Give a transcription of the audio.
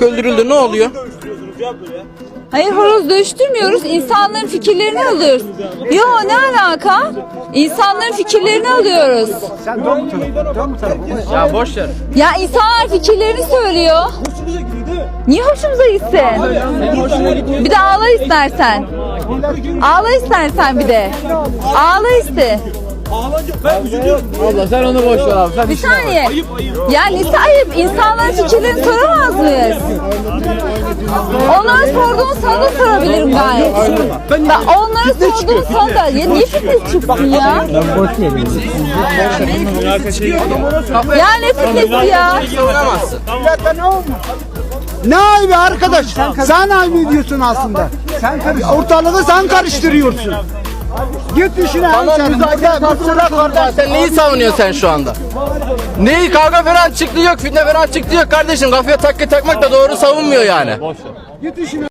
köpek öldürüldü ne oluyor? Hayır horoz dövüştürmüyoruz. İnsanların fikirlerini alıyoruz. Yo ne alaka? İnsanların fikirlerini alıyoruz. Ya boş ver. Ya insanlar fikirlerini söylüyor. Niye hoşumuza gitsin? Bir de ağla istersen. Ağla istersen bir de. Ağla iste. Abla sen onu boş ver abi. Sen Bir saniye. Ya nesi ayıp? İnsanların fikirlerini soramaz mıyız? Onlara sorduğum sana da sorabilirim gayet. Ben onlara sorduğum sana da. Ya niye fitness çıksın ya? Ya ne fitnesi ya? Ne ayıbı arkadaş? Sen ayıp ediyorsun aslında. Sen ortalığı sen karıştırıyorsun. Git işine Tamam müzakere sıra kardeş sen neyi savunuyorsun sen şu anda? Neyi kavga falan çıktı yok fitne falan çıktı yok kardeşim kafaya takke takmak da doğru savunmuyor yani. Git işine.